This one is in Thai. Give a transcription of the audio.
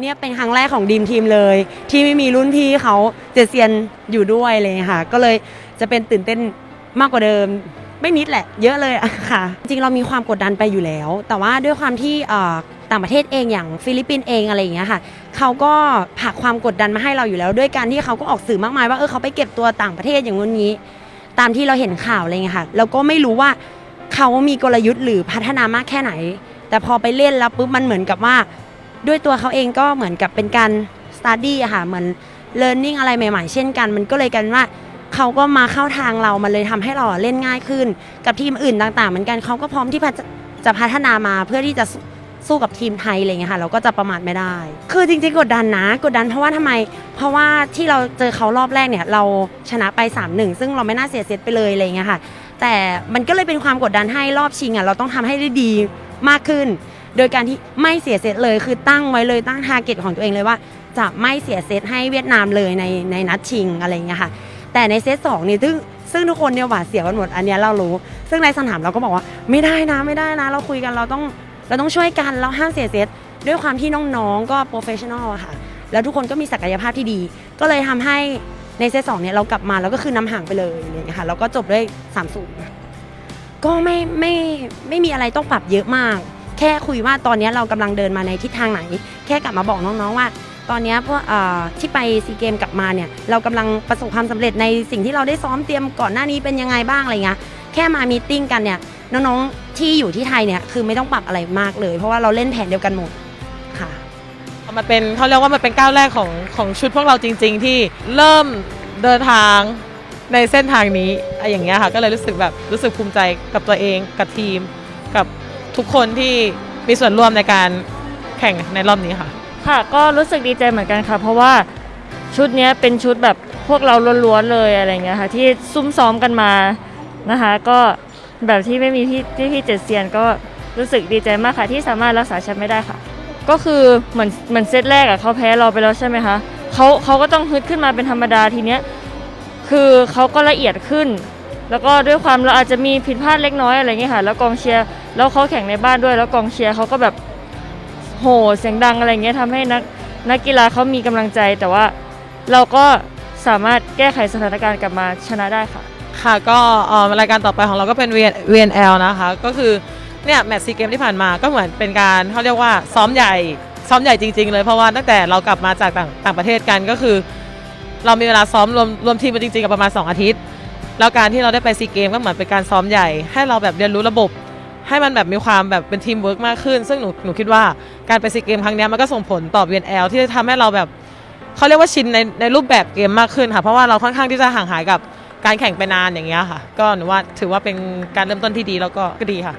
เนี่ยเป็นครั้งแรกของดีมทีมเลย ที่ไม่มีรุ่นพี่เขาเจเซียนอยู่ด้วยเลยค่ะ ก็เลยจะเป็นตื่นเต้นมากกว่าเดิม ไม่นิดแหละ เยอะเลยอะค่ะ จริงเรามีความกดดันไปอยู่แล้ว แต่ว่าด้วยความที่ต่างประเทศเองอย่างฟิลิปปินส์เองอะไรอย่างเงี้ยค่ะเขาก็ผลักความกดดันมาให้เราอยู่แล้ว ด้วยการที่เขาก็ออกสื่อมากมายว่าเออเขาไปเก็บตัวต่างประเทศอย่างงู้นงี้ ตามที่เราเห็นข่าวอะไรเงี้ยค่ะเราก็ไม่รู้ว่าเขามีกลยุทธ์หรือพัฒนามากแค่ไหน แต่พอไปเล่นแล้วปุ๊บมันเหมือนกับว่า ด้วยตัวเขาเองก็เหมือนกับเป็นการ study อะค่ะเหมือน learning อะไรใหม่ ๆ เช่นกัน มันก็เลยกันว่าเขาก็มาเข้าทางเรา มันเลยทำให้เราเล่นง่ายขึ้น กับทีมอื่นต่าง ๆ เหมือนกันเขาก็พร้อมที่จะพัฒนามาเพื่อที่จะสู้กับทีมไทยอะไรเงี้ยค่ะเราก็จะประมาทไม่ได้ คือจริงๆ กดดันนะ กดดันเพราะว่าทำไม เพราะว่าที่เราเจอเขารอบแรกเนี่ยเราชนะไป 3-1 ซึ่งเราไม่น่าเสียเซตไปเลยอะไรเงี้ยค่ะ แต่มันก็เลยเป็นความกดดันให้รอบชิงอะเราต้องทำให้ได้ดีมากขึ้น โดยการที่ไม่เสียเซตเลยคือตั้งไว้เลยตั้งทาร์เก็ตของตัวเองเลยว่า จะไม่เสียเซตให้เวียดนามเลยในในนัดชิงอะไรเงี้ยค่ะ แต่ในเซตสองนี่ซึ่งซึ่งทุกคนเนี่ยหวาดเสียวกันหมดอันนี้เรารู้ ซึ่งในสนามเราก็บอกว่าไม่ได้นะไม่ได้นะ เราคุยกันเราต้องเราต้องช่วยกันเราห้ามเสียเซตด้วยความที่น้องๆก็โปรเฟชชั่นอลอะค่ะ แล้วทุกคนก็มีศักยภาพที่ดี ก็เลยทำให้ในเซตสองเนี่ยเรากลับมาแล้วก็คือนำห่างไปเลยอะไรเงี้ยค่ะแล้วก็จบด้วย3ามศูนย์ก็ไม่ไม่ไม่มีอะไรต้องปรับเยอะมาก แค่คุยว่าตอนนี้เรากำลังเดินมาในทิศทางไหน แค่กลับมาบอกน้องๆว่า ตอนนี้พวกที่ไปซีเกมกลับมาเนี่ยเรากำลังประสบความสำเร็จในสิ่งที่เราได้ซ้อมเตรียมก่อนหน้านี้เป็นยังไงบ้างอะไรเงี้ยแค่มามีตติ้งกันเนี่ยน้องๆที่อยู่ที่ไทยเนี่ยคือไม่ต้องปรับอะไรมากเลย เพราะว่าเราเล่นแผนเดียวกันหมดค่ะมันเป็นเขาเรียกว่ามันเป็นก้าวแรกของของชุดพวกเราจริง ๆ ที่เริ่มเดินทางในเส้นทางนี้อะไรอย่างเงี้ยค่ะก็เลยรู้สึกแบบรู้สึกภูมิใจกับตัวเองกับทีมกับ ทุกคนที่มีส่วนร่วมในการแข่งในรอบนี้ค่ะ ค่ะก็รู้สึกดีใจเหมือนกันค่ะ เพราะว่าชุดเนี้ยเป็นชุดแบบพวกเราล้วนๆเลยอะไรเงี้ยค่ะ ที่ซุ่มซ้อมกันมานะคะ ก็แบบที่ไม่มีพี่พี่พี่เจ็ดเซียนก็รู้สึกดีใจมากค่ะ ที่สามารถรักษาแชมป์ไม่ได้ค่ะ ก็คือเหมือนเหมือนเซตแรกอะเขาแพ้เราไปแล้วใช่ไหมคะเขาเขาก็ต้องฮึดขึ้นมาเป็นธรรมดาทีเนี้ยคือเขาก็ละเอียดขึ้น แล้วก็ด้วยความเราอาจจะมีผิดพลาดเล็กน้อยอะไรเงี้ยค่ะ แล้วกองเชียร์ แล้วเขาแข่งในบ้านด้วยแล้วกองเชียร์เขาก็แบบโหเสียงดังอะไรเงี้ยทำให้นักนักกีฬาเขามีกำลังใจ แต่ว่าเราก็สามารถแก้ไขสถานการณ์กลับมาชนะได้ค่ะ ค่ะก็เอ่อรายการต่อไปของเราก็เป็น VN VNL นะคะ ก็คือเนี่ยแมตช์ซีเกมที่ผ่านมาก็เหมือนเป็นการเขาเรียกว่าซ้อมใหญ่ซ้อมใหญ่จริง ๆ เลยเพราะว่าตั้งแต่เรากลับมาจากต่างต่างประเทศกันก็คือ เรามีเวลาซ้อมรวมรวมทีมกันจริงๆกับประมาณ 2 อาทิตย์ แล้วการที่เราได้ไปซีเกมก็เหมือนเป็นการซ้อมใหญ่ให้เราแบบเรียนรู้ระบบ ให้มันแบบมีความแบบเป็นทีมเวิร์กมากขึ้น ซึ่งหนูหนูคิดว่าการไปซีเกมครั้งเนี้ยมันก็ส่งผลต่อ VNL ที่จะทำให้เราแบบเขาเรียกว่าชินในในรูปแบบเกมมากขึ้นค่ะ เพราะว่าเราค่อนข้างที่จะห่างหายกับการแข่งไปนานอย่างเงี้ยค่ะ ก็หนูว่าถือว่าเป็นการเริ่มต้นที่ดีแล้วก็ก็ดีค่ะ